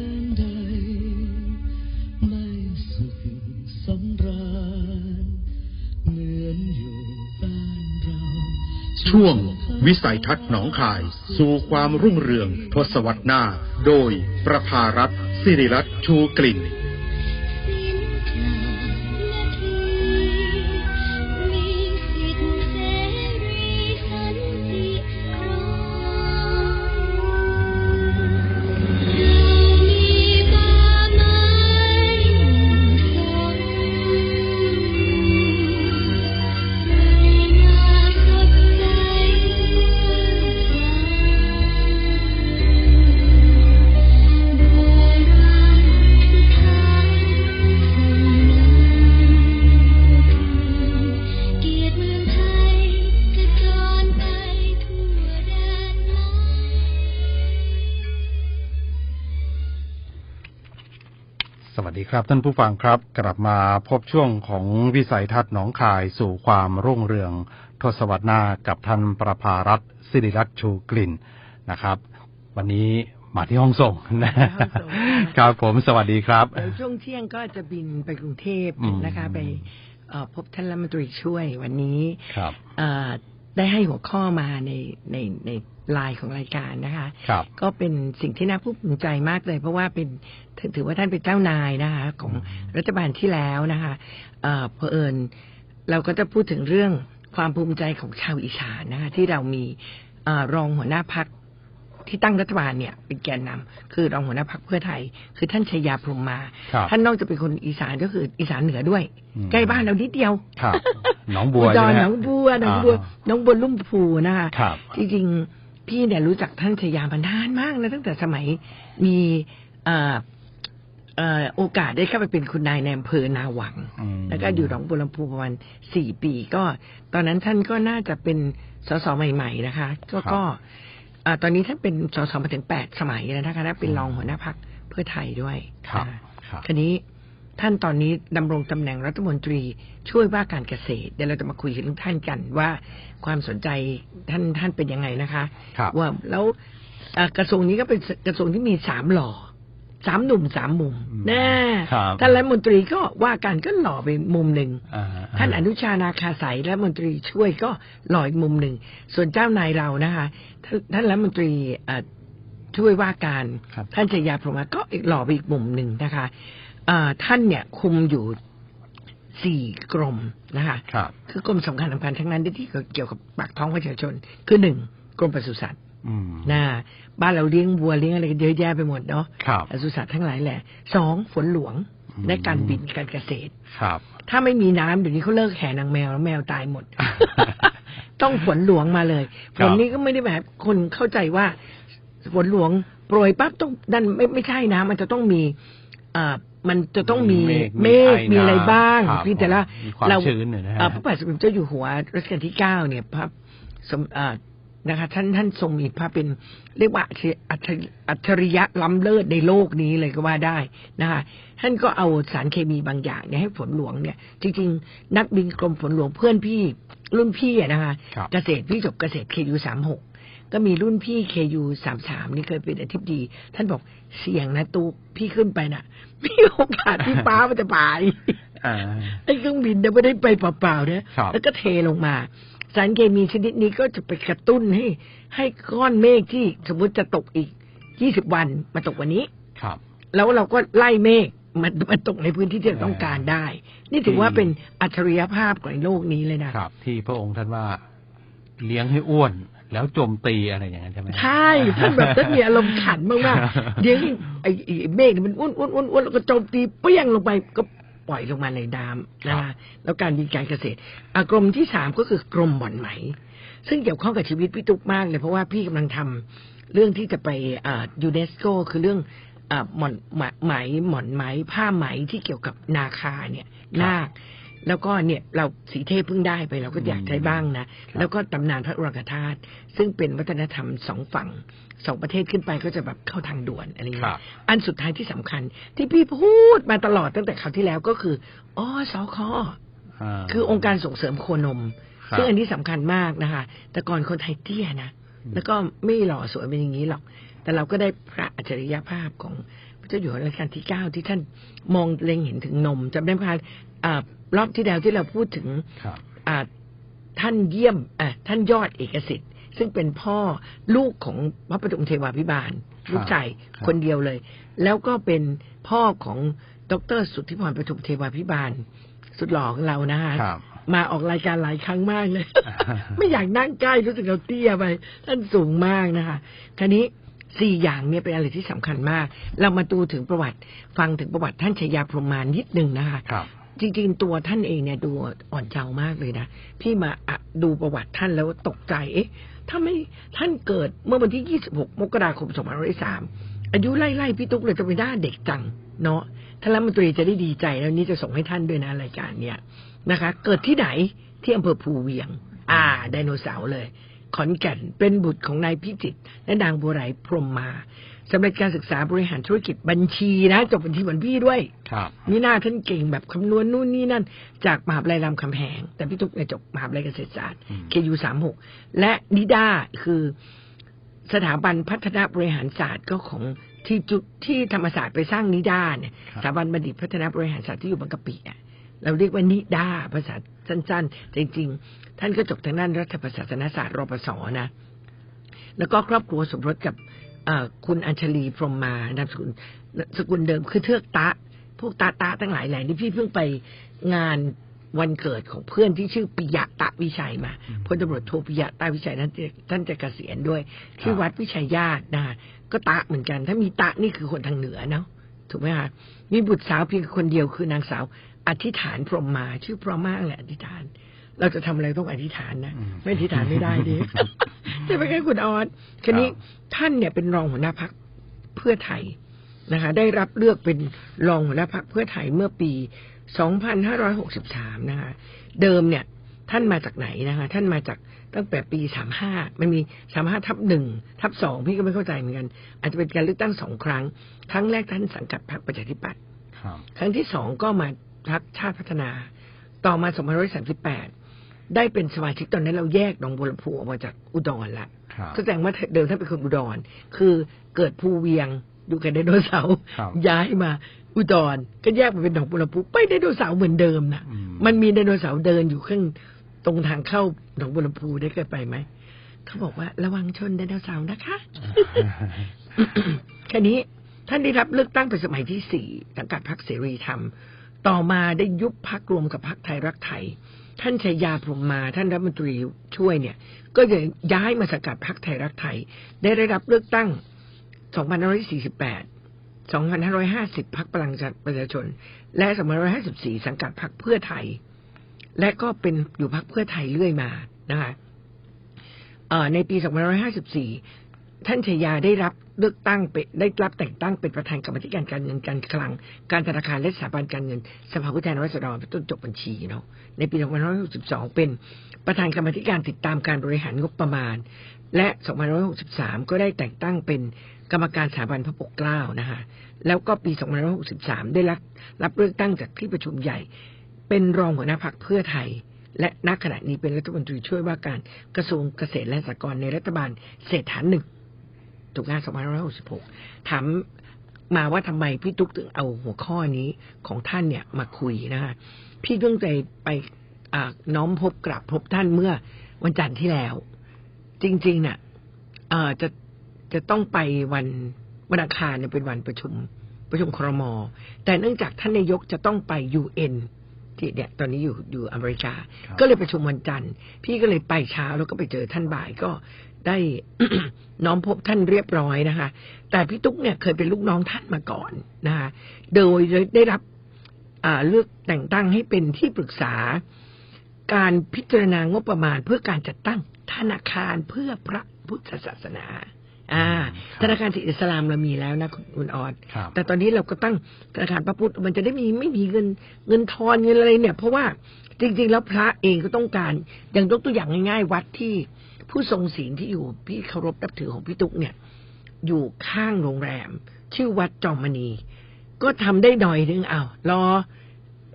นใด ไม่สุขสำราญเหมือนอยู่บ้านเรา ช่วงวิสัยทัศน์หนองคาย สู่ความรุ่งเรืองทศวรรษหน้า โดยประภารัตสิริรัตน์ชูกลิ่น ดีครับท่านผู้ฟังครับกลับมาพบช่วงของวิสัยทัศน์หนองคายสู่ความรุ่งเรือง ทศวรรษหน้ากับท่านประภารัตน์สิริรัตน์ชูกลิ่นนะครับ วันนี้มาที่ห้องส่งนะมาที่ห้องส่งนะคะครับผมสวัสดีครับเดี๋ยวช่วงเที่ยงก็จะบินไปกรุงเทพอืมนะคะไปเอ่อพบท่านรัฐมนตรีช่วยวันนี้ครับเอ่อได้ให้หัวข้อมาในในใน ไลน์ของรายการนะคะครับก็เป็นสิ่งที่น่าภาคภูมิใจมากเลย เพราะว่าเป็นถือถือว่าท่านเป็นเจ้านายนะคะ ของรัฐบาลที่แล้วนะคะเอ่อเผอิญเราก็จะพูดถึงเรื่องความภูมิใจของชาวอีสานนะคะ ที่เรามีเอ่อรองหัวหน้าพักที่ตั้งรัฐบาลเนี่ยเป็นแกนนำคือรองหัวหน้าพักเพื่อไทย คือท่านชยาพรหมมาครับท่านนอกจากเป็นคนอีสานก็คืออีสานเหนือด้วยอืมใกล้บ้านเรานิดเดียวครับหนองบัวอุดใช่รไหมหนฮะองบัวหนองบัวอ่าหน้องบัวลุ่มพูนะคะครับจริงๆ พี่เนี่ยรู้จักท่านชยามานานมากนะตั้งแต่สมัยมีเอ่อเอ่อโอกาสได้เข้าไปเป็นคุณนายในอำเภอนาหวังอืมแล้วก็อยู่หนองบัวลำพูประมาณสี่ปี ก็ ตอนนั้นท่านก็น่าจะเป็นสสใหม่ ๆ นะคะ ก็ก็อ่าตอนนี้ท่านเป็นสสมาถึงแปดสมัยแล้วนะคะและเป็นรองหัวหน้าพักเพื่อไทยด้วยครับนะคะครับคราวนี้ ท่านตอนนี้ดำรงตำแหน่งรัฐมนตรีช่วยว่าการเกษตร เดี๋ยวเราจะมาคุยกับท่านกันว่าความสนใจท่านท่านเป็นยังไงนะคะครับว่าแล้วเอ่อกระทรวงนี้ก็เป็นกระทรวงที่มีสามหล่อสามหนุ่มสามมุมอืมแน่ครับท่านรัฐมนตรีก็ว่าการก็หล่อไปมุมหนึ่งอ่าท่านอนุชานาคาสายรัฐมนตรีช่วยก็หล่ออีกมุมหนึ่ง ส่วนเจ้านายเรานะคะท่านท่านรัฐมนตรีเอ่อช่วยว่าการครับท่านชยาพรหมาก็อีกหล่อไปอีกมุมหนึ่งนะคะอ่า ท่านเนี่ยคุมอยู่สี่กรมนะคะครับคือกรมสำคัญสำคัญทั้งนั้นที่เกี่ยวกับปากท้องประชาชน คือหนึ่งกรมปศุสัตว์อืมนะบ้านเราเลี้ยงวัวเลี้ยงอะไรกันเยอะแยะไปหมดเนาะครับปศุสัตว์ทั้งหลายแหละสองฝนหลวงอืมและการบินการเกษตรครับ ถ้าไม่มีน้ำเดี๋ยวนี้เขาเลิกแห่นางแมวแล้วแมวตายหมด ต้องฝนหลวงมาเลยคฝรับนนี้ก็ไม่ได้แบบคนเข้าใจว่าฝนหลวงโปรยปั๊บต้องดันไม่ไม่ใช่นะมันจะต้องมีอ่า มันจะต้องมีเมฆเมฆไอมีอะไรน้ำบ้างครับพี่แต่ละมีความเราชื้นเนี่ยนะฮะอ่าพระบาทสมเด็จเจ้าอยู่หัวรัชกาลที่เก้าเนี่ยพระสมอ่านะคะท่านท่านทรงมีพระเป็นเรียกว่าอัจฉริอัจฉริยะล้ำเลิศในโลกนี้เลยก็ว่าได้นะคะท่านก็เอาสารเคมีบางอย่างเนี่ยให้ฝนหลวงเนี่ย จริงๆ นักบินกรมฝนหลวงเพื่อนพี่รุ่นพี่อะนะคะครับเกษตรพี่จบเกษตรเคยูสามหก ก็มีรุ่นพี่เคยูสามสามนี่เคยเป็นอธิบดี ท่านบอกเสี่ยงนะตูพี่ขึ้นไปน่ะ มีโอกาสที่ฟ้ามันจะผ่าอีกอ่าไอ้เครื่องบินเนี่ยไม่ได้ไปเปล่าๆนะครับแล้วก็เทลงมา สารเคมีชนิดนี้ก็จะไปกระตุ้นให้ ให้ก้อนเมฆที่สมมติจะตกอีก20วันมาตกวันนี้ครับ แล้วเราก็ไล่เมฆมันมันตกในพื้นที่ที่เราต้องการได้ นี่ถือว่าเป็นอัจฉริยภาพของโลกนี้เลยนะครับ ที่พระองค์ท่านว่าเลี้ยงให้อ้วน แล้วโจมตีอะไรอย่างนั้นใช่ไหมใช่ท่านแบบท่านมีอารมณ์ขันมาก ๆ เดี๋ยวไอ้ไอ้เมฆเนี่ยมันอ้วนอ้วนอ้วนอ้วนแล้วก็โจมตีเปรี้ยงลงไปก็ปล่อยลงมาในน้ำนะคะแล้วการบินการเกษตรอากรมที่สามก็คือกรมหม่อนไหม ซึ่งเกี่ยวข้องกับชีวิตพี่ตุ๊กมากเลยเพราะว่าพี่กำลังทำเรื่องที่จะไปอ่ายูเนสโกคือเรื่องอ่าหม่อนไหมไหมหม่อนไหมผ้าไหมที่เกี่ยวกับนาคาเนี่ยนาค แล้วก็เนี่ยเราสีเทพเพิ่งได้ไปเราก็อยากใช้บ้างนะแล้วก็ตำนานพระอุรังคธาตุซึ่งเป็นวัฒนธรรมสองฝั่งสองประเทศขึ้นไปก็จะแบบเข้าทางด่วนอะไรอย่างครัเงี้บยอันสุดท้ายที่สำคัญ ที่พี่พูดมาตลอดตั้งแต่คราวที่แล้วก็คืออ๋อสคาคือองค์การส่งเสริมโคนมครับซึ่งอันนี้สำคัญมากนะคะ แต่ก่อนคนไทยเตี้ยนะแล้วก็ไม่หล่อสวยเป็นอย่างนี้หรอก แต่เราก็ได้พระอัจฉริยภาพของพระเจ้าอยู่หัวรัชกาลที่เก้าที่ท่านมองเล็งเห็นถึงนมจำได้ไหมคะอ่า รอบที่แล้วที่เราพูดถึงครับอ่าท่านเยี่ยมอ่าท่านยอดเอกสิทธิ์ ซึ่งเป็นพ่อลูกของพระปฐมเทวาพิบาลครับลูกชายครับคนเดียวเลย แล้วก็เป็นพ่อของดรสุทธิพรปฐมเทวาพิบาล สุดหล่อของเรานะคะครับมาออกรายการหลายครั้งมากเลย ไม่อยากนั่งใกล้รู้สึกเราเตี้ยไป ท่านสูงมากนะคะคราวนี้สี่อย่างเนี่ยเป็นอะไรที่สำคัญมาก เรามาดูถึงประวัติฟังถึงประวัติท่านชยาพรหมานิดหนึ่งนะคะครับ จริงๆ ตัวท่านเองเนี่ยดูอ่อนเยาว์มากเลยนะ พี่มาดูประวัติท่านแล้วตกใจเอ๊ะถ้าไม่ท่านเกิดเมื่อวันที่ 26 มกราคม 2503 อายุไล่ๆพี่ตุ๊กเลยจะไปหน้าเด็กจัง เนาะท่านรัฐมนตรีจะได้ดีใจแล้วนี่จะส่งให้ท่านด้วยนะรายการเนี่ยนะคะ เกิดที่ไหนที่อำเภอภูเวียง อ่า ไดโนเสาร์เลย ขอนแก่นเป็นบุตรของนายพิจิตรและนางบัวไหลพรมมา สำเร็จการศึกษาบริหารธุรกิจบัญชีนะจบบัญชีเหมือนพี่ด้วยครับนี่หน้าท่านเก่งแบบคำนวณนู่นนี่นั่น จากมหาวิทยาลัยรามคำแหง แต่พี่ตุ๊กเนี่ยจบมหาวิทยาลัยเกษตรศาสตร์อืม KU สามหกและนิด้าคือสถาบันพัฒนาบริหารศาสตร์ก็ของที่จุที่ธรรมศาสตร์ไปสร้างนิด้าเนี่ยครับสถาบันบัณฑิตพัฒนาบริหารศาสตร์ที่อยู่บางกะปิอะเราเรียกว่านิด้าภาษาสั้นๆแต่จริง ๆ ท่านก็จบทางด้านรัฐประศาสนศาสตร์รปศนะ แล้วก็ครอบครัวสมรสกับเอ่อ คุณอัญชลีพรหมมานามสกุลสกุลเดิมคือเทือกตะ พวกตาตาทั้งหลายแหล่นี่พี่เพิ่งไปงานวันเกิดของเพื่อนที่ชื่อปิยะตะวิชัยมาพลตำรวจโทปิยะตะวิชัยนั้นจะท่านจะเกษียณด้วย ที่วัดวิชัยญาตินะก็ตะเหมือนกัน ถ้ามีตะนี่คือคนทางเหนือเนาะถูกไหมคะมีบุตรสาวเพียงคนเดียวคือนางสาว อธิษฐานพรหมมา ชื่อเพราะมากเลยอธิษฐาน เราจะทำอะไรต้องอธิษฐานนะอืมไม่อธิษฐานไม่ได้ดิใช่ไหมคะคุณออสคันนี้ครับท่านเนี่ยเป็นรองหัวหน้าพักเพื่อไทยนะคะ ได้รับเลือกเป็นรองหัวหน้าพักเพื่อไทยเมื่อปี 2563 นะคะ เดิมเนี่ย ท่านมาจากไหนนะคะ ท่านมาจากตั้งแต่ปี 35 มันมี 35 ทับหนึ่งทับสองพี่ก็ไม่เข้าใจเหมือนกัน อาจจะเป็นการเลือกตั้งสองครั้ง ครั้งแรกท่านสังกัดพรรคประชาธิปัตย์ครับครั้งที่สองก็มาพักชาติพัฒนา ต่อมา 2538 ได้เป็นสมาชิกตอนนั้นเราแยกหนองบัวลำพูออกมาจากอุดรละครับก็แสดงว่าเดิมท่านเป็นคนอุดร คือเกิดภูเวียงดูกับไดโนเสาร์ครับย้ายมาอุดรก็แยกมาเป็นหนองบัวลำพูไปไดโนเสาร์เหมือนเดิมนะอืมมันมีไดโนเสาร์เดินอยู่ข้างตรงทางเข้าหนองบัวลำพูได้เคยไปไหมเขาบอกว่าระวังชนไดโนเสาร์นะคะแค่นี้ท่านได้รับเลือกตั้งเป็นสมัยที่สี่สังกัดพรรคเสรีธรรม ต่อมาได้ยุบพักรวมกับพักไทยรักไทย ท่านชัยยาพรมมาท่านรัฐมนตรีช่วยเนี่ย ก็จะย้ายมาสังกัดพรรคไทยรักไทย ได้ได้รับเลือกตั้ง 2548 2550 พรรคพลังประชาชน และ 2554 สังกัดพรรคเพื่อไทย และก็เป็นอยู่พรรคเพื่อไทยเรื่อยมานะคะในปี 2554 ท่านชยาได้รับเลือกตั้งเป็นได้รับแต่งตั้งเป็นประธานกรรมธิการการเงินการคลัง การธนาคารและสถาบันการเงิน สภาผู้แทนราษฎรเป็นต้นจบบัญชีเนาะในปี 2562 เป็นประธานกรรมธิการติดตามการบริหารงบประมาณ และ 2563 ก็ได้แต่งตั้งเป็นกรรมการสถาบันพระปกเกล้านะคะแล้วก็ปี 2563 ได้รับรับเลือกตั้งจากที่ประชุมใหญ่ เป็นรองหัวหน้าพักเพื่อไทยและณขณะนี้เป็นรัฐมนตรีช่วยว่าการกระทรวงเกษตรและสหกรณ์ในรัฐบาลเศรษฐาหนึ่ง ถูกงาน2566 ถามมาว่าทำไมพี่ตุ๊กถึงเอาหัวข้อนี้ของท่านเนี่ยมาคุยนะคะพี่เพิ่งใจไปอ่าน้อมพบกราบพบท่านเมื่อวันจันทร์ที่แล้ว จริงๆเนี่ยเอ่อจะจะต้องไปวันวันอังคารเนี่ยเป็นวันประชุมประชุมครม แต่เนื่องจากท่านนายกจะต้องไปยูเอ็นที่เนี่ยตอนนี้อยู่อยู่อเมริกาครับก็เลยประชุมวันจันทร์ พี่ก็เลยไปเช้าแล้วก็ไปเจอท่านบ่ายก็ ได้น้อมพบท่านเรียบร้อยนะคะ แต่พี่ตุ๊กเนี่ยเคยเป็นลูกน้องท่านมาก่อนนะคะโดยได้รับอ่าเลือกแต่งตั้งให้เป็นที่ปรึกษา การพิจารณางบประมาณเพื่อการจัดตั้งธนาคารเพื่อพระพุทธศาสนาอ่าครับธนาคารสิอิสลามเรามีแล้วนะคุณคุณออดครับแต่ตอนนี้เราก็ตั้งธนาคารพระพุทธมันจะได้มีไม่มีเงินเงินทอนเงินอะไรเนี่ย เพราะว่าจริง ๆ แล้วพระเองก็ต้องการอย่างยกตัวอย่างง่าย ๆ วัดที่ ผู้ทรงศีลที่อยู่พี่เคารพนับถือของพี่ตุ๊กเนี่ย อยู่ข้างโรงแรม ชื่อวัดจอมมณี ก็ทำได้หน่อยนึงอ้าวรอ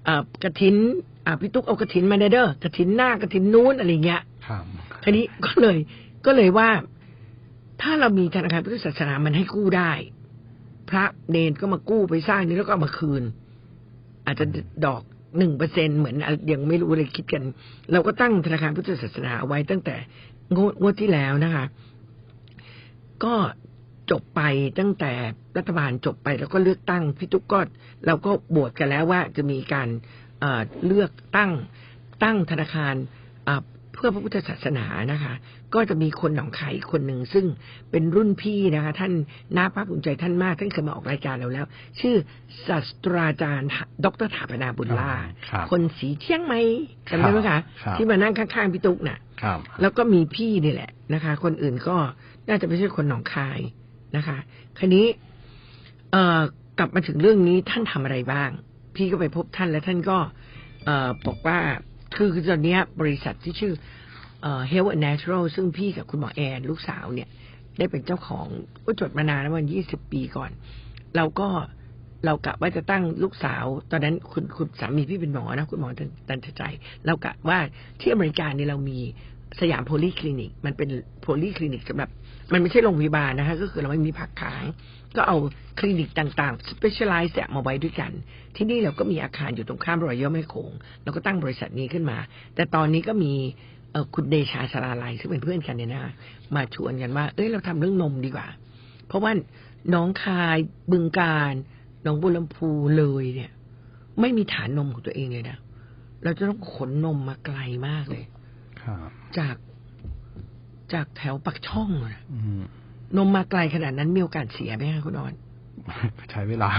เอ่อกระถินอ่าพี่ตุ๊กเอากระถินมาเด้อเด้อกระถินหน้ากระถินนู้นอะไรเงี้ยครับทีนี้ก็เลยก็เลยว่า ถ้าเรามีธนาคารพุทธศาสนามันให้กู้ได้ พระเนนก็มากู้ไปสร้างนี้แล้วก็เอามาคืน อาจจะดอกหนึ่งเปอร์เซ็นเหมือนอะยังไม่รู้เลยคิดกัน เราก็ตั้งธนาคารพุทธศาสนาเอาไว้ตั้งแต่ งวดที่แล้วนะคะ ก็จบไปตั้งแต่รัฐบาลจบไปแล้วก็เลือกตั้งพี่ตุ๊กก็เราก็บวชกันแล้วว่าจะมีการเอ่อเลือกตั้งตั้งธนาคาร พื่อพระพุทธศาสนานะคะ ก็จะมีคนหนองคายอีกคนหนึ่งซึ่งเป็นรุ่นพี่นะคะ ท่านน่าภาคภูมิใจท่านมากท่านเคยมาออกรายการเราแล้ว ชื่อศาสตราจารย์ ดรถาปนาบุญล่าครับคนสีเที่ยงไหมจำได้ไหมคะครับที่มานั่งข้างๆพี่ตุ๊กน่ะครับแล้วก็มีพี่นี่แหละนะคะ คนอื่นก็น่าจะไม่ใช่คนหนองคายนะคะคราวนี้ เอ่อกลับมาถึงเรื่องนี้ท่านทำอะไรบ้าง พี่ก็ไปพบท่านแล้วท่านก็ เอ่อบอกว่า คือตอนนี้บริษัทที่ชื่ออ Health and Natural ซึ่งพี่กับคุณหมอแอนลูกสาวเนี่ย ได้เป็นเจ้าของก็จดมานานแล้ววันยี่สิบปีก่อน เราก็เรากะว่าจะตั้งลูกสาว ตอนนั้นคุณคุณสามีพี่เป็นหมอนะ คุณหมอตันตันใจ เรากะว่าที่อเมริกาเนี่ยเรามีสยามโพลีคลินิก มันเป็นโพลีคลินิกสำหรับ มันไม่ใช่โรงพยาบาลนะคะก็คือเราไม่มีผักขาย ก็เอาคลินิกต่างๆ specialize เนี่ยมาไว้ด้วยกัน ที่นี่เราก็มีอาคารอยู่ตรงข้ามรอยย่อแม่โขงเราก็ตั้งบริษัทนี้ขึ้นมา แต่ตอนนี้ก็มีเอ่อคุณเดชาสาราลัยซึ่งเป็นเพื่อนกันเนี่ยนะมาชวนกันว่า เอ้ยเราทำเรื่องนมดีกว่า เพราะว่าน้องคายบึงการหนองบัวลำพูเลยเนี่ย ไม่มีฐานนมของตัวเองเลยนะเราจะต้องขนนมมาไกลมากเลยครับจากจากแถวปักช่องอะอืม นมมาไกลขนาดนั้นมีโอกาสเสียไหมคะคุณออนใช้เวลา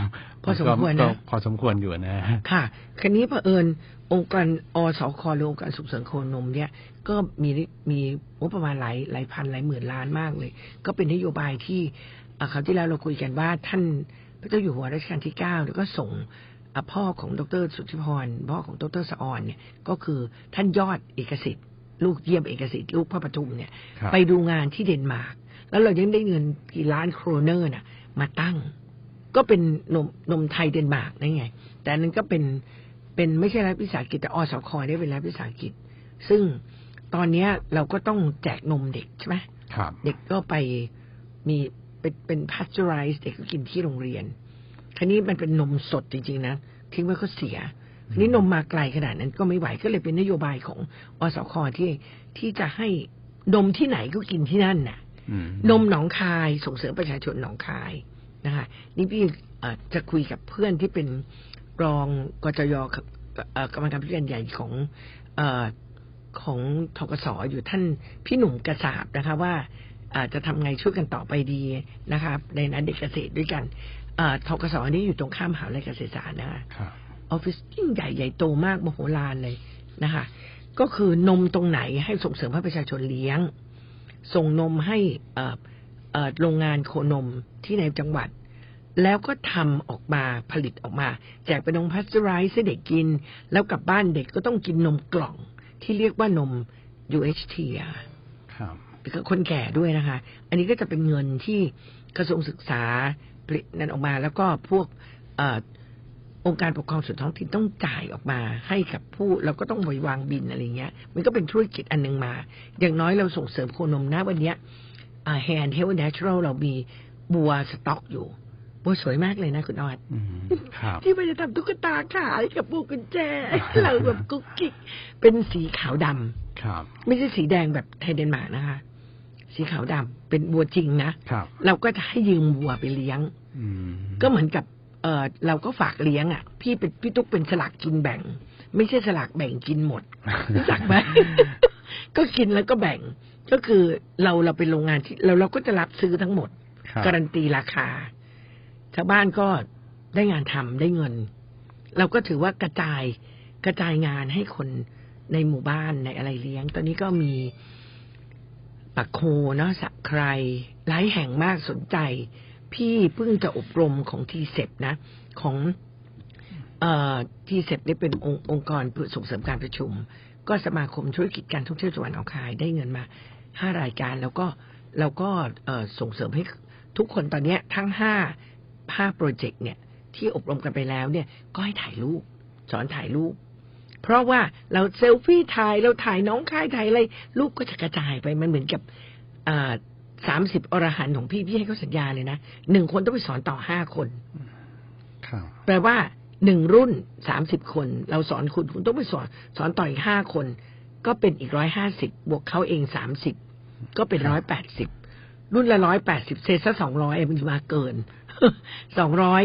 พอสมควรนะก็พอสมควรอยู่นะค่ะคันนี้เผอิญองค์การอสคหรือองค์การส่งเสริมโคนมเนี่ย ก็มีมีงบประมาณหลายหลายพันหลายหมื่นล้านมากเลย ก็เป็นนโยบายที่อ่าคราวที่แล้วเราคุยกันว่าท่านพระเจ้าอยู่หัวรัชกาลที่เก้าแล้วก็ส่งอ่าพ่อของดรสุทธิพรพ่อของดรสะออนเนี่ยก็คือท่านยอดเอกสิทธิ์ลูกเยี่ยมเอกสิทธิ์ลูกพระปทุมเนี่ยครับไปดูงานที่เดนมาร์ก แล้วเรายังได้เงินกี่ล้านโครเนอร์น่ะ มาตั้ง ก็เป็นนมนมไทยเดนมาร์กนั่นไง แต่อันนั้นก็เป็นเป็นไม่ใช่รัฐวิสาหกิจแต่อสคได้เป็นรัฐวิสาหกิจ ซึ่งตอนเนี้ยเราก็ต้องแจกนมเด็กใช่ไหมครับเด็กก็ไปมีเป็นเป็นพาสเจอไรส์เด็กก็กินที่โรงเรียน คันนี้มันเป็นนมสดจริง ๆ นะทิ้งไว้ก็เสียคันนี้นมมาไกลขนาดนั้นก็ไม่ไหวก็เลยเป็นนโยบายของอสคที่ที่จะให้นมที่ไหนก็กินที่นั่นน่ะอืม นมหนองคายส่งเสริมประชาชนหนองคายนะคะนี่พี่เอ่อจะคุยกับเพื่อนที่เป็นรองกจยกับเอ่อกรรมการผู้การใหญ่ของเออของทกศอยู่ท่านพี่หนุ่มกระสาบนะคะว่าเอ่อจะทำไงช่วยกันต่อไปดีนะคะในนั้นเด็กเกษตรด้วยกันเอ่อทกศนี่อยู่ตรงข้ามมหาวิทยาลัยเกษตรศาสตร์นะคะครับออฟฟิศยิ่งใหญ่ใหญ่โตมากมโหฬารเลยนะคะ ก็คือนมตรงไหนให้ส่งเสริมให้ประชาชนเลี้ยง ส่งนมให้เอ่อเอ่อโรงงานโคนมที่ในจังหวัด แล้วก็ทำออกมาผลิตออกมา แจกเป็นนมพัสเจอไรส์ให้เด็กกิน แล้วกลับบ้านเด็กก็ต้องกินนมกล่องที่เรียกว่านม UHT อะครับเป็นคนแก่ด้วยนะคะ อันนี้ก็จะเป็นเงินที่กระทรวงศึกษาผลิตนั้นออกมา แล้วก็พวกเออองค์การปกครองส่วนท้องถิ่นต้องจ่ายออกมาให้กับผู้เราก็ต้องไว้วางบินอะไรเงี้ย มันก็เป็นธุรกิจอันหนึงมา อย่างน้อยเราส่งเสริมโคนมนะวันเนี้ยแฮนด์เฮลท์เนเชอรัลเรามีบัวสต็อกอยู่บัวสวยมากเลยนะคุณออดอืมครับที่มันจะทำตุ๊กตาขายกับพวกกุญแจเราแบบกุ๊กกิ๊กเป็นสีขาวดำครับ ไม่ใช่สีแดงแบบไทยเดนมาร์กนะคะ สีขาวดำเป็นวัวจริงนะครับเราก็จะให้ยืมวัวไปเลี้ยงอืมก็เหมือนกับ เออเราก็ฝากเลี้ยงอะ พี่เป็นพี่ตุ๊กเป็นสลากกินแบ่ง ไม่ใช่สลากแบ่งกินหมดรู้จักไหมก็กินแล้วก็แบ่งก็คือเราเราเป็นโรงงานที่เราเราก็จะรับซื้อทั้งหมดครับการันตีราคาชาวบ้านก็ได้งานทำได้เงิน เราก็ถือว่ากระจายกระจายงานให้คนในหมู่บ้านในอะไรเลี้ยง ตอนนี้ก็มีปักโคเนาะสะใครหลายแห่งมากสนใจ พี่เพิ่งจะอบรมของทีเซนะ ของอ่อทีเซนี่เป็นองค์องค์กรเพื่อส่งเสริมการประชุม ก็สมาคมธุรกิจการท่องเที่ยวจังหวัดหนองคายได้เงินมาห้ารายการแล้วก็เราก็ส่งเสริมให้ทุกคนตอนนี้ทั้งห้าห้าโปรเจกต์เนี่ย ที่อบรมกันไปแล้วเนี่ย ก็ให้ถ่ายรูป สอนถ่ายรูป เพราะว่าเราเซลฟี่ถ่ายเราถ่ายน้องค่ายถ่ายอะไรรูปก็จะกระจายไปมันเหมือนกับ สามสิบอรหันต์ของพี่พี่ให้เขาสัญญาเลยนะหนึ่งคนต้องไปสอนต่อห้าคนครับแปลว่าหนึ่งรุ่นสามสิบคน เราสอนคุณคุณต้องไปสอน สอนต่ออีกห้าคน ก็เป็นอีกร้อยห้าสิบบวกเขาเองสามสิบก็เป็นร้อยแปดสิบรุ่นละร้อยแปดสิบเศษซะสองร้อยมันมาเกินสองร้อย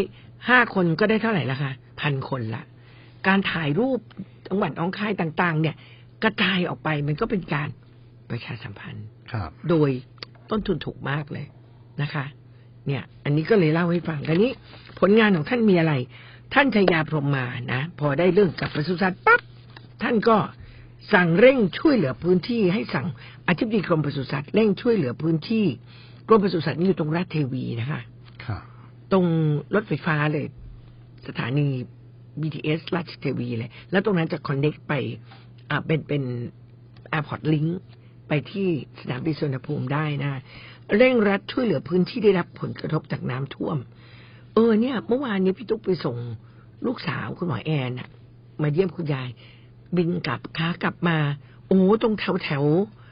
ห้าคนก็ได้เท่าไหร่ละคะพันคนละการถ่ายรูปจังหวัดน้องคายต่าง ๆ เนี่ย กระจายออกไปมันก็เป็นการประชาสัมพันธ์ครับโดย ต้นทุนถูกมากเลยนะคะ เนี่ย อันนี้ก็เลยเล่าให้ฟังแต่นี้ผลงานของท่านมีอะไร ท่านชยาพรหมมานะ พอได้เรื่องกับปศุสัตว์ปั๊บท่านก็สั่งเร่งช่วยเหลือพื้นที่ ให้สั่งอธิบดีกรมปศุสัตว์เร่งช่วยเหลือพื้นที่กรมปศุสัตว์นี่อยู่ตรงราชเทวีนะคะครับตรงรถไฟฟ้าเลย สถานี BTS ราชเทวีเลย แล้วตรงนั้นจะคอนเน็กไป อ่าเป็นเป็น Airport Link ไปที่สนามบินสุวรรณภูมิได้นะ เร่งรัดช่วยเหลือพื้นที่ได้รับผลกระทบจากน้ำท่วม เออเนี่ย เมื่อวานนี้พี่ตุ๊กไปส่งลูกสาวคุณหมอแอนน่ะมาเยี่ยมคุณยาย บินกลับค้ากลับมา โอ้ตรงแถวแถว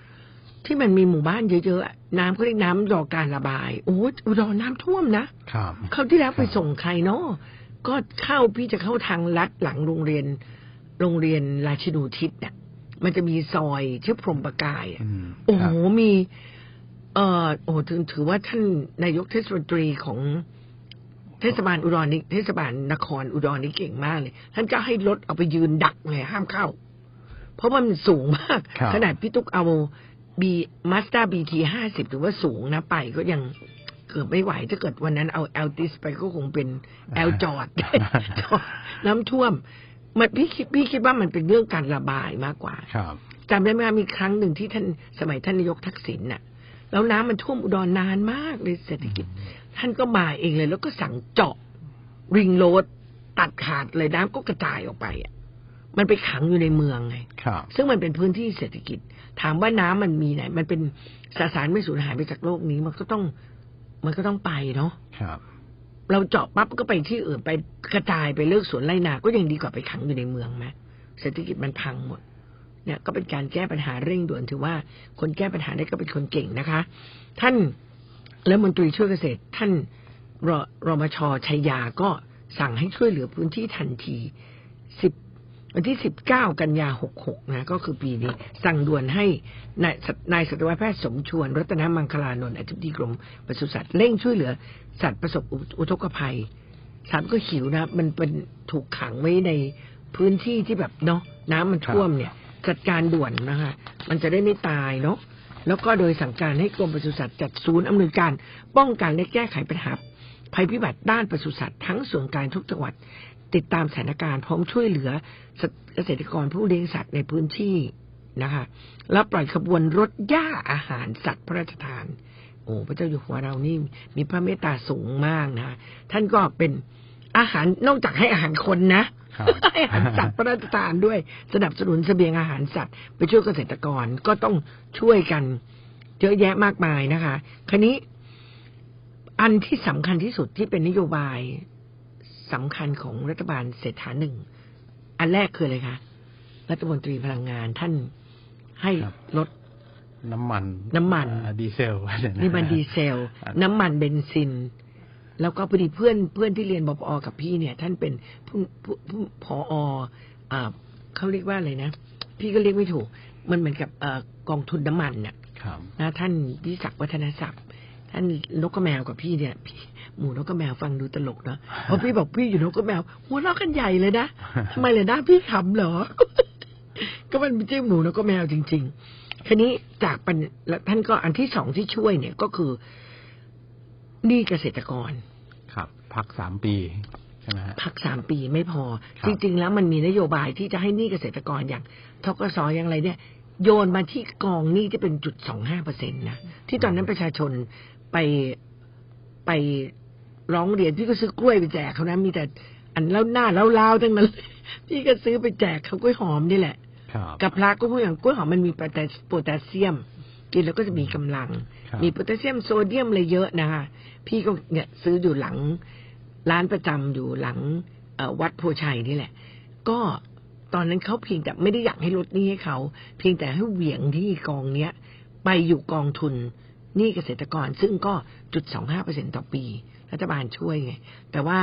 ๆที่มันมีหมู่บ้านเยอะๆอะน้ำเขาเรียกน้ำรอการระบาย โอ้อุดรน้ำท่วมนะครับคราวที่แล้วไปส่งใครเนาะก็เข้าพี่จะเข้าทางลัดหลังโรงเรียน โรงเรียนราชินูทิศเนี่ย มันจะมีซอยชื่อพรหมประกายอะอืมโอ้คโหรับมี เอ่อโอ้ถือถือว่าท่านนายกเทศมนตรีของเทศบาลอุดรนี่เทศบาลนครอุดรนี่เก่งมากเลย ท่านก็ให้รถเอาไปยืนดักเลยห้ามเข้า เพราะมันสูงมากครับขนาดพี่ตุ๊กเอาบีมาส d าบีทีห้าสิบถือว่าสูงนะไปก็ยังเกือบไม่ไหวถ้าเกิดวันนั้นเอาแอลติสไปก็คงเป็นแอลจอดจอดน้ำท่วม มันพี่คิดพี่คิดว่ามันเป็นเรื่องการระบายมากกว่า ครับจำได้ไหมว่ามีครั้งหนึ่งที่ท่านสมัยท่านนายกทักษิณน่ะ แล้วน้ำมันท่วมอุดรนานมากเลยเศรษฐกิจ ท่านก็มาเองเลย แล้วก็สั่งเจาะริงโรดตัดขาดเลยน้ำก็กระจายออกไปอะ มันไปขังอยู่ในเมืองไงครับซึ่งมันเป็นพื้นที่เศรษฐกิจ ถามว่าน้ำมันมีไหน มันเป็นสสารไม่สูญหายไปจากโลกนี้ มันก็ต้อง มันก็ต้องไปเนาะครับ เราเจาะปั๊บก็ไปที่อื่นไปกระจายไปเลิกสวนไร่นา ก็ยังดีกว่าไปขังอยู่ในเมืองไหมเศรษฐกิจมันพังหมด เนี่ย ก็เป็นการแก้ปัญหาเร่งด่วนถือว่าคนแก้ปัญหาได้ก็เป็นคนเก่งนะคะ ท่านและมนตรีช่วยเกษตร ท่านรรมชชัยยาก็สั่งให้ช่วยเหลือพื้นที่ทันทีสิบ วันที่สิบเก้ากันยาหกหกนะ ก็คือปีนี้ สั่งด่วนให้นายนายสัตวแพทย์สมชวน รัตนมังคลานนท์อธิบดีกรมปศุสัตว์เร่งช่วยเหลือ สัตว์ประสบอุทกภัย สัตว์ก็หิวนะ มันเป็นถูกขังไว้ในพื้นที่ที่แบบเนาะน้ำมันท่วมเนี่ย จัดการด่วนนะคะ มันจะได้ไม่ตายเนาะแล้วก็โดยสั่งการให้กรมปศุสัตว์จัดศูนย์อำนวยการ ป้องกันและแก้ไขปัญหาภัยพิบัติด้านปศุสัตว์ทั้งส่วนกลางทุกจังหวัด ติดตามสถานการณ์พร้อมช่วยเหลือเกษตรกรผู้เลี้ยงสัตว์ในพื้นที่นะคะ แล้วปล่อยขบวนรถย่าอาหารสัตว์พระราชทาน โอ้พระเจ้าอยู่หัวเรานี่มีพระเมตตาสูงมากนะท่านก็เป็นอาหารนอกจากให้อาหารคนนะครับให้อาหารสัตว์พระราชทานด้วย สนับสนุนเสบียงอาหารสัตว์ไปช่วยเกษตรกรก็ต้องช่วยกันเยอะแยะมากมายนะคะ คราวนี้อันที่สำคัญที่สุดที่เป็นนโยบาย สำคัญของรัฐบาลเศรษฐาหนึ่ง อันแรกคืออะไรคะรัฐมนตรีพลังงานท่านให้ครับลดน้ำมัน น้ำมันอ่าดีเซลนี่มันดีเซล น้ำมันเบนซิน แล้วก็พอดีเพื่อนเพื่อนที่เรียนบปอกับพี่เนี่ย ท่านเป็นผู้ผู้ผู้พออ่าเขาเรียกว่าอะไรนะ พี่ก็เรียกไม่ถูก มันเหมือนกับเอ่อกองทุนน้ำมันน่ะครับนะท่านพิศักดิ์วัฒนศัพท์ท่านนกกระแมวกับพี่เนี่ยพี่ หมูนกกระแมวฟังดูตลกเนาะเพราะพี่บอกพี่อยู่นกกระแมวหัวเราะกันใหญ่เลยนะทำไมเลยนะพี่ขำเหรอ ก็มันไม่ใช่หมูนกกระแมวจริงๆทีนี้จากปัญแล้วท่านก็อันที่สองที่ช่วยเนี่ยก็คือหนี้เกษตรกร ครับ พักสามปีใช่ไหมฮะพักสามปีไม่พอครับจริง ๆ แล้วมันมีนโยบายที่จะให้หนี้เกษตรกรอย่างทกสอย่างไรเนี่ย โยนมาที่กองหนี้ที่เป็นจุดสองห้าเปอร์เซ็นตนะที่ตอนนั้นประชาชนไปไป ร้องเรียนพี่ก็ซื้อกล้วยไปแจกเขานะมีแต่อันเล่าหน้าเล่าลาวทั้งนั้นพี่ก็ซื้อไปแจกเขากล้วยหอมนี่แหละครับกับพระก็พูดอย่างกล้วยหอมมันมีโพแทสโพแทสเซียม กินแล้วก็จะมีกำลังครับมีโพแทสเซียมโซเดียมอะไรเยอะนะคะพี่ก็เนี่ยซื้ออยู่หลังร้านประจำอยู่หลังเอ่อวัดโพชัยนี่แหละ ก็ตอนนั้นเขาเพียงแต่ไม่ได้อยากให้ลดหนี้ให้เขา เพียงแต่ให้เหวี่ยงที่กองเนี้ย ไปอยู่กองทุนหนี้เกษตรกรซึ่งก็จุดสองห้าเปอร์เซ็นต่อปี รัฐบาลช่วยไงแต่ว่า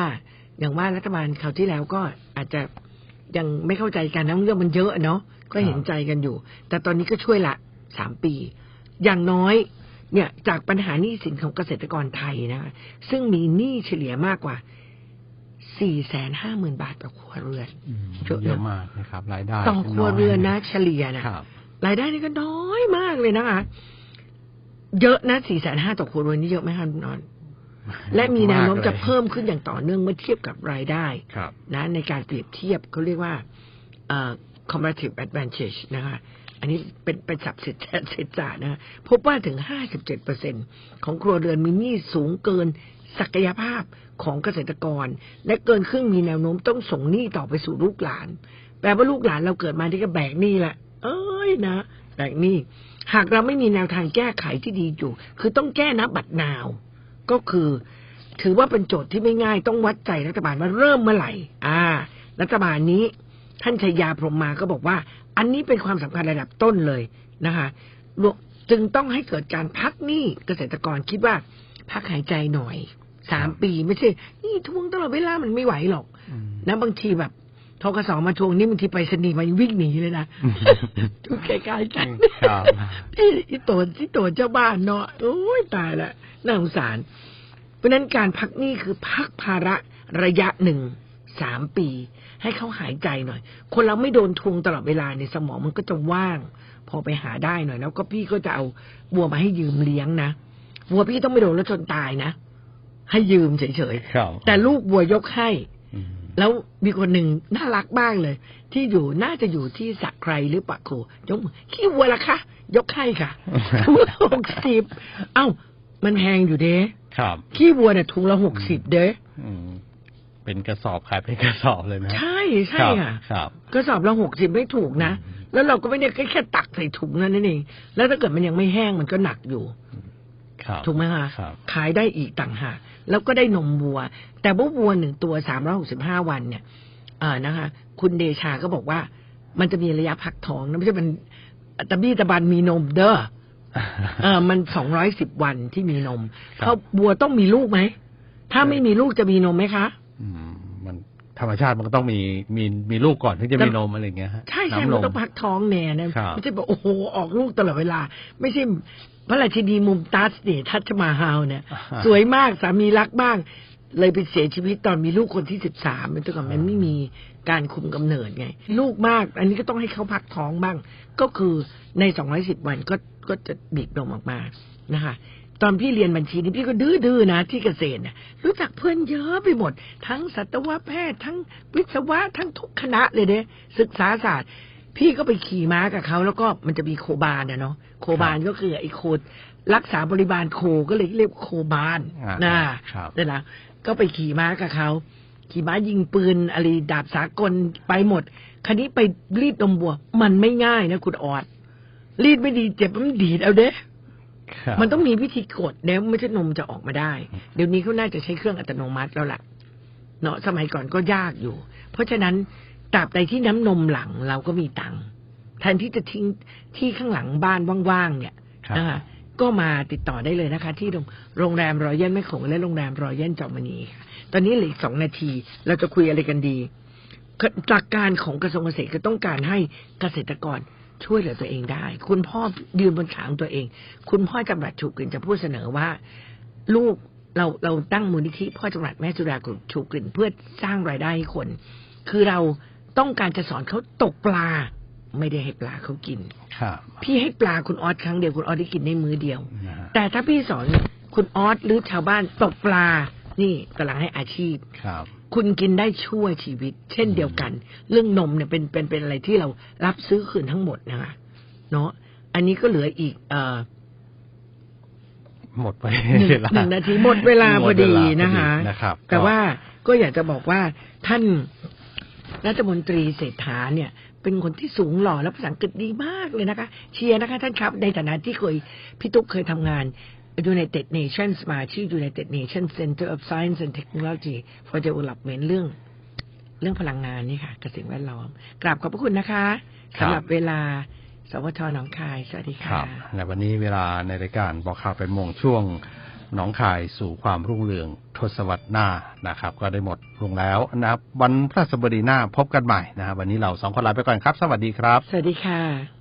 อย่างว่ารัฐบาลคราวที่แล้วก็อาจจะยังไม่เข้าใจกันนะเรื่องมันเยอะเนาะก็เห็นใจกันอยู่ แต่ตอนนี้ก็ช่วยละสามปี อย่างน้อย เนี่ยจากปัญหาหนี้สินของเกษตรกรไทยนะคะซึ่งมีหนี้เฉลี่ยมากกว่าสี่แสนห้าหมื่นบาทต่อครัวเรือนอืมเยอะนะเยอะมากนะครับรายได้ต่อครัวเรือนนะยเฉลี่ยนะครับรายได้นี่ก็น้อยมากเลยนะคะเยอะนะสี่แสนห้าต่อครัวเรือนนี่เยอะไหมคะคุณนอน และมีแนวโน้มจะเพิ่มขึ้นอย่างต่อเนื่องเมื่อเทียบกับรายได้ครับนะในการเปรียบเทียบเขาเรียกว่าเอ่อ comparative advantage นะคะอันนี้เป็นเป็นศัพท์เศรษฐเศรษฐศาสตร์นะพบว่าถึง 57%ของครัวเรือนมีหนี้สูงเกินศักยภาพของเกษตรกร และเกินครึ่งมีแนวโน้มต้องส่งหนี้ต่อไปสู่ลูกหลาน แปลว่าลูกหลานเราเกิดมาที่ก็แบกหนี้แหละเอ้ยนะแบกหนี้หากเราไม่มีแนวทางแก้ไขที่ดีอยู่ คือต้องแก้นับบัตรนาว ก็คือ ถือว่าเป็นโจทย์ที่ไม่ง่ายต้องวัดใจรัฐบาลว่าเริ่มเมื่อไหร่ อ่า รัฐบาลนี้ ท่านชยาพรหมมาก็บอกว่า อันนี้เป็นความสำคัญระดับต้นเลยนะคะรวมจึงต้องให้เกิดการพักหนี้เกษตรกรคิดว่า พักหายใจหน่อยสามปีไม่ใช่ นี่ทวงตลอดเวลามันไม่ไหวหรอกอืมนะบางทีแบบ ทกสมาทวงนี่บางทีไปสนีย์มันวิ่งหนีเลยนะทุกใกล้ๆกันครับที่ที่ตัวที่ตัวเจ้าบ้านเนาะโอ้ยตายละน่าสงสาร เพราะฉะนั้นการพักหนี้คือพักภาระระยะหนึ่งสามปี ให้เขาหายใจหน่อย คนเราไม่โดนทวงตลอดเวลาในยสมองมันก็จะว่าง พอไปหาได้หน่อย แล้วก็พี่ก็จะเอาวัวมาให้ยืมเลี้ยงนะวัวพี่ต้องไม่โดนรถชนตายนะให้ยืมเฉยครับๆแต่ลูกวัวยกให้อืม แล้วมีคนหนึ่งน่ารักบ้างเลย ที่อยู่น่าจะอยู่ที่สักใครหรือปะโคยกมือขี้วัวละคะยกให้ค่ะถุงละหกสิบเอ้า มันแพงอยู่เด้ครับ ขี้วัวเนี่ยถุงละหกสิบเด้อืมเป็นกระสอบขายเป็นกระสอบเลยไหมใช่ใช่ครับค่ะครับ กระสอบละหกสิบไม่ถูกนะอืมแล้วเราก็ไม่ได้แค่แค่ตักใส่ถุงนั่นเองแล้วถ้าเกิดมันยังไม่แห้งมันก็หนักอยู่ครับ ถูกไหมคะครับขายได้อีกต่างหากแล้วก็ได้นมวัว แต่ว่าวัวหนึ่งตัวสามร้อหกสิบห้าวันเนี่ยอ่านะคะ คุณเดชาก็บอกว่า มันจะมีระยะพักท้องนะไม่ใช่มันตะบี้ตะบันมีนมเด้อเออมันสองร้อยสิบวันที่มีนมครับเพราะวัวต้องมีลูกไหมถ้าไม่มีลูกจะมีนมไหมคะอืมมันธรรมชาติมันก็ต้องมีมีมีลูกก่อนถึงจะมีแต่นมอะไรอย่างเงี้ยฮะใช่ใช่น้ำนมันมต้องพักท้องแน่นะครับไม่ใช่บอกโอ้โหออกลูกตลอดเวลา ไม่ใช่ พระราชินีมุมตัสเนี่ยทัชมาฮาวเนี่ยอ่าฮะสวยมากสามีรักบ้างเลยไปเสียชีวิตตอนมีลูกคนที่สิบสามมันตัวกับมันไม่มีการคุมกำเนิดไง ลูกมาก อันนี้ก็ต้องให้เขาพักท้องบ้าง ก็คือในสองร้อยสิบวันก็ก็จะบีบนมออกมานะคะตอนพี่เรียนบัญชีนี่พี่ก็ดื้อๆนะที่เกษตรน่ะรู้จักเพื่อนเยอะไปหมด ทั้งสัตวแพทย์ทั้งวิศวะทั้งทุกคณะเลยเด้ศึกษาศาสตร์ พี่ก็ไปขี่ม้ากับเขาแล้วก็มันจะมีโคบาลนะเนาะโคบาลก็คือไอ้โครักษาบริบาลโคก็เลยเรียกโคบาลอ่านะครับนั่นนะก็ไปขี่ม้ากับเขาขี่ม้ายิงปืนอะไรดาบสากลไปหมด คันนี้ไปรีดนมบัว มันไม่ง่ายนะคุณออด รีดไม่ดีเจ็บมันดีดเอาเด้ครับมันต้องมีวิธีกดแล้วไม่ใช่นมจะออกมาได้ เดี๋ยวนี้เขาน่าจะใช้เครื่องอัตโนมัติแล้วล่ะ เนาะสมัยก่อนก็ยากอยู่ เพราะฉะนั้น ตราบใดที่น้ำนมหลังเราก็มีตังค์แทนที่จะทิ้งที่ข้างหลังบ้านว่างๆเนี่ยครับนะคะก็มาติดต่อได้เลยนะคะ ที่โรงโรงแรมรอยัลแม่โขงและโรงแรมรอยัลจอมณีค่ะ ตอนนี้เหลืออีกสองนาที เราจะคุยอะไรกันดีหลักการของกระทรวงเกษตรก็ต้องการให้เกษตรกรช่วยเหลือตัวเองได้ คุณพ่อยืนบนขาของตัวเอง คุณพ่อจำรัดชูกลิ่นจะพูดเสนอว่า ลูกเราเราตั้งมูลนิธิพ่อจำรัดแม่จุฬากลุ่มชูกลิ่นเพื่อสร้างรายได้ให้คน คือเรา ต้องการจะสอนเขาตกปลา ไม่ได้ให้ปลาเขากินครับพี่ให้ปลาคุณออสครั้งเดียวคุณออสได้กินได้มื้อเดียวนะฮะแต่ถ้าพี่สอนคุณออสหรือชาวบ้านตกปลา นี่กำลังให้อาชีพครับคุณกินได้ชั่วชีวิต เช่นเดียวกัน เรื่องนมเนี่ยเป็นเป็นเป็นอะไรที่เรารับซื้อคืนทั้งหมดนะคะเนาะอันนี้ก็เหลืออีก เอ่อหมดไปหนึ่งเวลาหนึ่งนาทีหมดเวลาพอดีหมเวลานะคะนะครับ แต่ก็ว่าก็อยากจะบอกว่าท่าน รัฐมนตรีเศรษฐาเนี่ย เป็นคนที่สูงหล่อและภาษาอังกฤษดีมากเลยนะคะ เชียร์นะคะท่านครับ ในฐานะที่เคยพี่ตุ๊กเคยทำงาน United Nations มาชื่อ United Nations Center of Science and Technology for Development เรื่อง เรื่องพลังงานนี่ค่ะกับสิ่งแวดล้อมกราบขอบพระคุณนะคะครับสำหรับเวลาสวทหนองคาย สวัสดีคค่ะรับและวันนี้เวลาในรายการบอกข่าวเป็นโมงช่วง หนองคายสู่ความรุ่งเรืองทศวรรษหน้านะครับ ก็ได้หมดลงแล้วนะครับวันพระสบดีหน้าพบกันใหม่นะครับวันนี้เราสองคนลาไปก่อนครับ สวัสดีครับ สวัสดีค่ะ